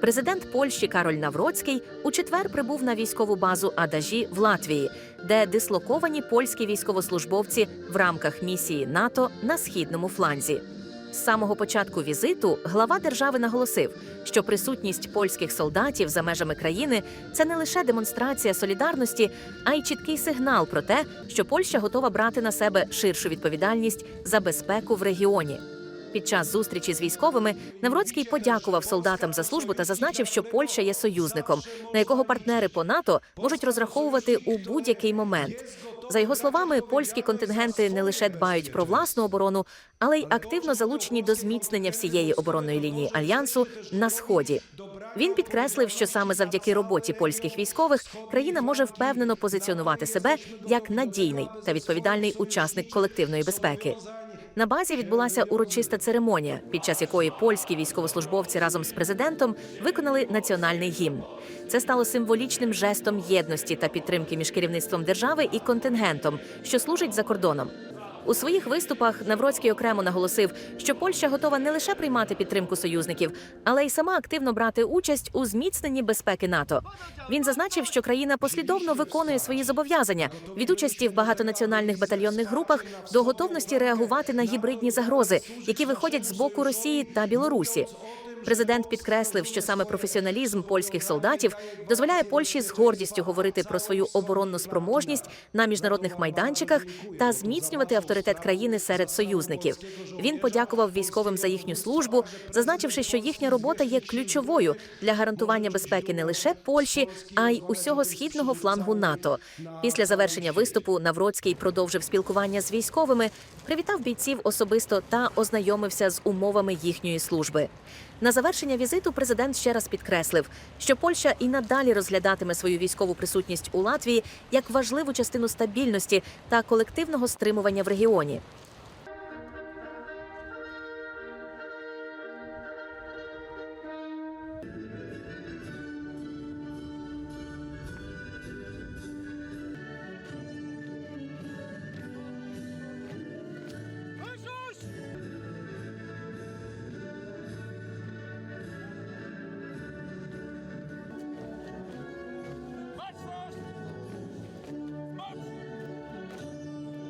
Президент Польщі Кароль Навроцький у четвер прибув на військову базу Адажі в Латвії, де дислоковані польські військовослужбовці в рамках місії НАТО на східному фланзі. З самого початку візиту глава держави наголосив, що присутність польських солдатів за межами країни це не лише демонстрація солідарності, а й чіткий сигнал про те, що Польща готова брати на себе ширшу відповідальність за безпеку в регіоні. Під час зустрічі з військовими Навроцький подякував солдатам за службу та зазначив, що Польща є союзником, на якого партнери по НАТО можуть розраховувати у будь-який момент. За його словами, польські контингенти не лише дбають про власну оборону, але й активно залучені до зміцнення всієї оборонної лінії альянсу на сході. Він підкреслив, що саме завдяки роботі польських військових країна може впевнено позиціонувати себе як надійний та відповідальний учасник колективної безпеки. На базі відбулася урочиста церемонія, під час якої польські військовослужбовці разом з президентом виконали національний гімн. Це стало символічним жестом єдності та підтримки між керівництвом держави і контингентом, що служить за кордоном. У своїх виступах Навроцький окремо наголосив, що Польща готова не лише приймати підтримку союзників, але й сама активно брати участь у зміцненні безпеки НАТО. Він зазначив, що країна послідовно виконує свої зобов'язання від участі в багатонаціональних батальйонних групах до готовності реагувати на гібридні загрози, які виходять з боку Росії та Білорусі. Президент підкреслив, що саме професіоналізм польських солдатів дозволяє Польщі з гордістю говорити про свою оборонну спроможність на міжнародних майданчиках та зміцнювати авторитет країни серед союзників. Він подякував військовим за їхню службу, зазначивши, що їхня робота є ключовою для гарантування безпеки не лише Польщі, а й усього східного флангу НАТО. Після завершення виступу Навроцький продовжив спілкування з військовими, привітав бійців особисто та ознайомився з умовами їхньої служби. На завершення візиту президент ще раз підкреслив, що Польща і надалі розглядатиме свою військову присутність у Латвії як важливу частину стабільності та колективного стримування в регіоні.